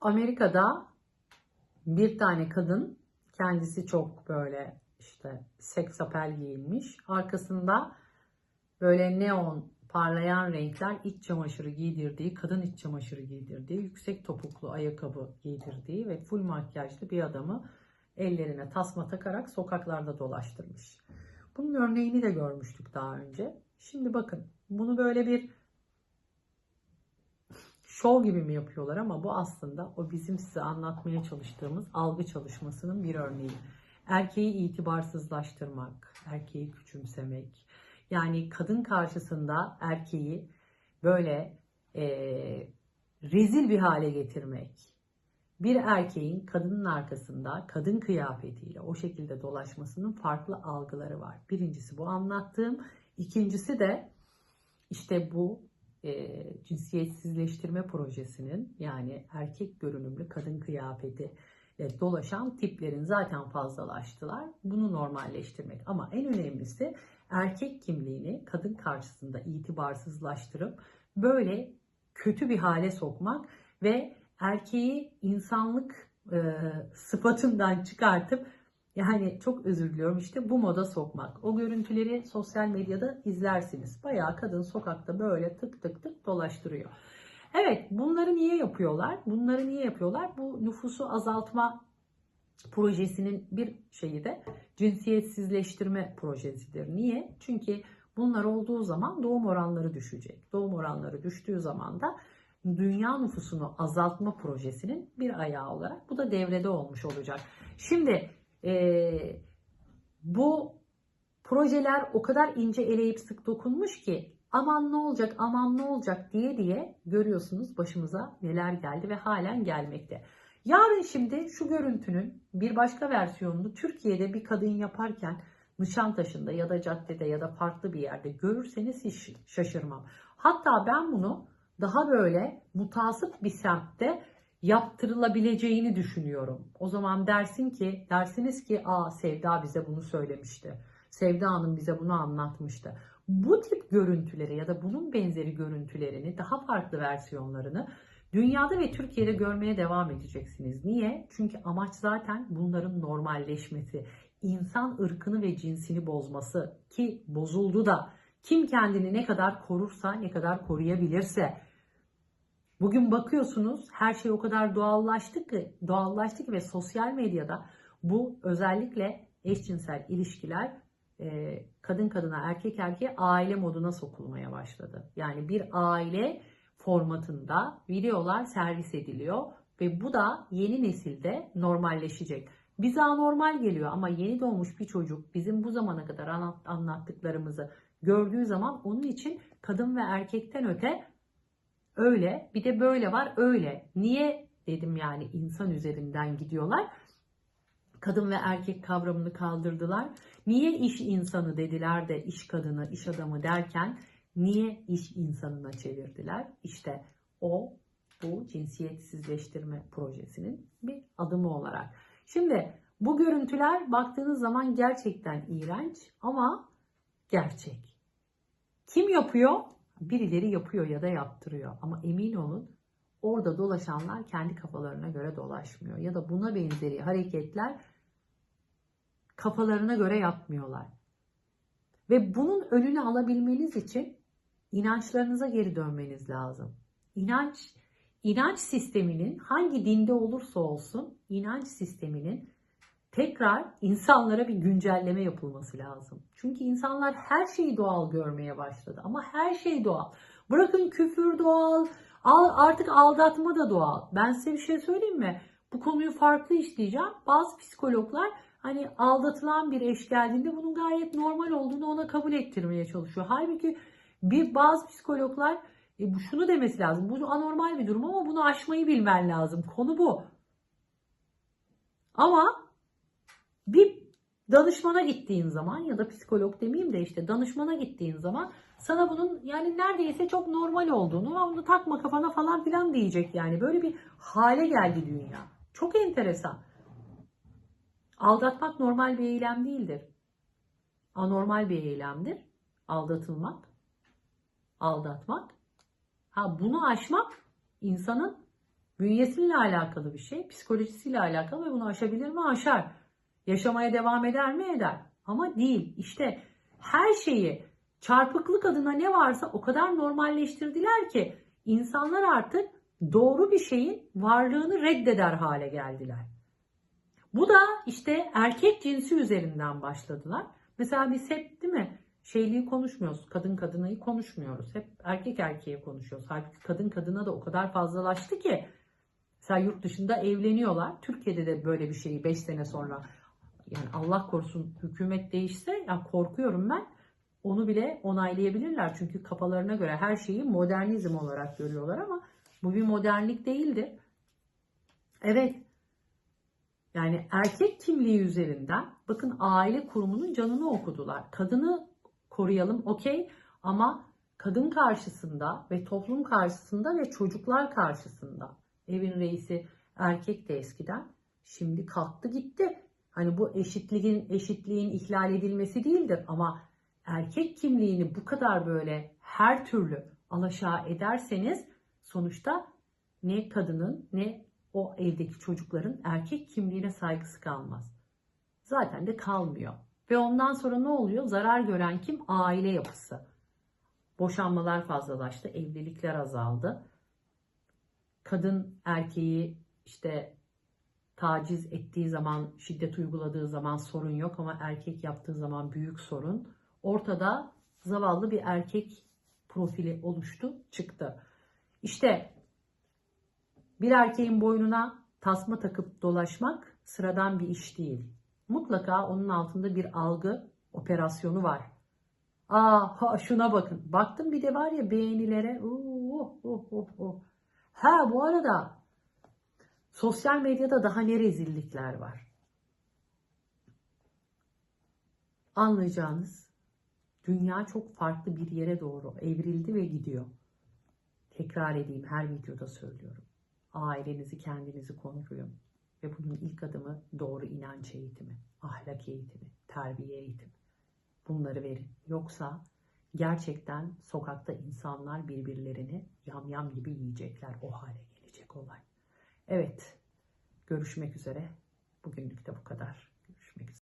Amerika'da bir tane kadın kendisi çok böyle işte seks apel giyinmiş. Arkasında böyle neon parlayan renkler iç çamaşırı giydirdiği, kadın iç çamaşırı giydirdiği, yüksek topuklu ayakkabı giydirdiği ve full makyajlı bir adamı ellerine tasma takarak sokaklarda dolaştırmış. Bunun örneğini de görmüştük daha önce. Şimdi bakın bunu böyle bir şov gibi mi yapıyorlar ama bu aslında o bizim size anlatmaya çalıştığımız algı çalışmasının bir örneği. Erkeği itibarsızlaştırmak, erkeği küçümsemek, yani kadın karşısında erkeği böyle eee, rezil bir hale getirmek. Bir erkeğin kadının arkasında kadın kıyafetiyle o şekilde dolaşmasının farklı algıları var. Birincisi bu anlattığım. İkincisi de işte bu e, cinsiyetsizleştirme projesinin yani erkek görünümlü kadın kıyafeti ile dolaşan tiplerin zaten fazlalaştılar. Bunu normalleştirmek ama en önemlisi erkek kimliğini kadın karşısında itibarsızlaştırıp böyle kötü bir hale sokmak ve erkeği insanlık e, sıfatından çıkartıp yani çok özür diliyorum işte bu moda sokmak. O görüntüleri sosyal medyada izlersiniz. Bayağı kadın sokakta böyle tık tık tık dolaştırıyor. Evet bunları niye yapıyorlar? Bunları niye yapıyorlar? Bu nüfusu azaltma projesinin bir şeyi de cinsiyetsizleştirme projesidir. Niye? Çünkü bunlar olduğu zaman doğum oranları düşecek. Doğum oranları düştüğü zaman da dünya nüfusunu azaltma projesinin bir ayağı olarak bu da devrede olmuş olacak. Şimdi eee, bu projeler o kadar ince eleyip sık dokunmuş ki aman ne olacak aman ne olacak diye diye görüyorsunuz başımıza neler geldi ve halen gelmekte. Yarın şimdi şu görüntünün bir başka versiyonunu Türkiye'de bir kadın yaparken Nişantaşı'nda ya da caddede ya da farklı bir yerde görürseniz hiç şaşırmam. Hatta ben bunu daha böyle mutasip bir semtte yaptırılabileceğini düşünüyorum. O zaman dersin ki, dersiniz ki aa Sevda bize bunu söylemişti. Sevda Hanım bize bunu anlatmıştı. Bu tip görüntüleri ya da bunun benzeri görüntülerini, daha farklı versiyonlarını dünyada ve Türkiye'de görmeye devam edeceksiniz. Niye? Çünkü amaç zaten bunların normalleşmesi, insan ırkını ve cinsini bozması ki bozuldu da kim kendini ne kadar korursa, ne kadar koruyabilirse Bugün bakıyorsunuz her şey o kadar doğallaştı ki, doğallaştı ki ve sosyal medyada bu özellikle eşcinsel ilişkiler e, kadın kadına erkek erkeğe aile moduna sokulmaya başladı. Yani bir aile formatında videolar servis ediliyor ve bu da yeni nesilde normalleşecek. Bize anormal geliyor ama yeni doğmuş bir çocuk bizim bu zamana kadar anlat- anlattıklarımızı gördüğü zaman onun için kadın ve erkekten öte öyle bir de böyle var öyle. Niye dedim yani insan üzerinden gidiyorlar. Kadın ve erkek kavramını kaldırdılar. Niye iş insanı dediler de iş kadını, iş adamı derken niye iş insanına çevirdiler? İşte o bu cinsiyetsizleştirme projesinin bir adımı olarak. Şimdi bu görüntüler baktığınız zaman gerçekten iğrenç ama gerçek. Kim yapıyor? Birileri yapıyor ya da yaptırıyor. Ama emin olun orada dolaşanlar kendi kafalarına göre dolaşmıyor. Ya da buna benzeri hareketler kafalarına göre yapmıyorlar. Ve bunun önünü alabilmeniz için inançlarınıza geri dönmeniz lazım. İnanç, inanç sisteminin hangi dinde olursa olsun inanç sisteminin tekrar insanlara bir güncelleme yapılması lazım. Çünkü insanlar her şeyi doğal görmeye başladı ama her şey doğal. Bırakın küfür doğal, al- artık aldatma da doğal. Ben size bir şey söyleyeyim mi? Bu konuyu farklı işleyeceğim. Bazı psikologlar hani aldatılan bir eş geldiğinde bunun gayet normal olduğunu ona kabul ettirmeye çalışıyor. Halbuki bir bazı psikologlar e, şunu demesi lazım. Bu anormal bir durum ama bunu aşmayı bilmen lazım. Konu bu. Ama bir danışmana gittiğin zaman ya da psikolog demeyeyim de işte danışmana gittiğin zaman sana bunun yani neredeyse çok normal olduğunu onu takma kafana falan filan diyecek yani. Böyle bir hale geldi dünya. Çok enteresan. Aldatmak normal bir eylem değildir. Anormal bir eylemdir. Aldatılmak, aldatmak. Ha bunu aşmak insanın Bünyesiyle alakalı bir şey, psikolojisiyle alakalı ve bunu aşabilir mi? Aşar. Yaşamaya devam eder mi? Eder. Ama değil. İşte her şeyi çarpıklık adına ne varsa o kadar normalleştirdiler ki insanlar artık doğru bir şeyin varlığını reddeder hale geldiler. Bu da işte erkek cinsi üzerinden başladılar. Mesela biz hep değil mi şeyliği konuşmuyoruz. Kadın kadınayı konuşmuyoruz. Hep erkek erkeğe konuşuyoruz. Halbuki kadın kadına da o kadar fazlalaştı ki mesela yurt dışında evleniyorlar. Türkiye'de de böyle bir şeyi 5 sene sonra yani Allah korusun hükümet değişse ya korkuyorum ben. Onu bile onaylayabilirler. Çünkü kafalarına göre her şeyi modernizm olarak görüyorlar ama bu bir modernlik değildi. Evet. Yani erkek kimliği üzerinden bakın aile kurumunun canını okudular. Kadını koruyalım okey ama kadın karşısında ve toplum karşısında ve çocuklar karşısında evin reisi erkek de eskiden şimdi kalktı gitti. Hani bu eşitliğin eşitliğin ihlal edilmesi değildir ama erkek kimliğini bu kadar böyle her türlü alaşağı ederseniz sonuçta ne kadının ne o evdeki çocukların erkek kimliğine saygısı kalmaz. Zaten de kalmıyor. Ve ondan sonra ne oluyor? Zarar gören kim? Aile yapısı. Boşanmalar fazlalaştı, evlilikler azaldı. Kadın erkeği işte taciz ettiği zaman, şiddet uyguladığı zaman sorun yok ama erkek yaptığı zaman büyük sorun. Ortada zavallı bir erkek profili oluştu, çıktı. İşte bir erkeğin boynuna tasma takıp dolaşmak sıradan bir iş değil. Mutlaka onun altında bir algı operasyonu var. Aa ha, şuna bakın. Baktım bir de var ya beğenilere. Uh, uh, uh, uh. Ha bu arada sosyal medyada daha ne rezillikler var. Anlayacağınız dünya çok farklı bir yere doğru evrildi ve gidiyor. Tekrar edeyim her videoda söylüyorum. Ailenizi kendinizi koruyun. Ve bunun ilk adımı doğru inanç eğitimi, ahlak eğitimi, terbiye eğitimi. Bunları verin. Yoksa gerçekten sokakta insanlar birbirlerini yamyam gibi yiyecekler. O hale gelecek olay. Evet. Görüşmek üzere. Bugünlük de bu kadar. Görüşmek üzere.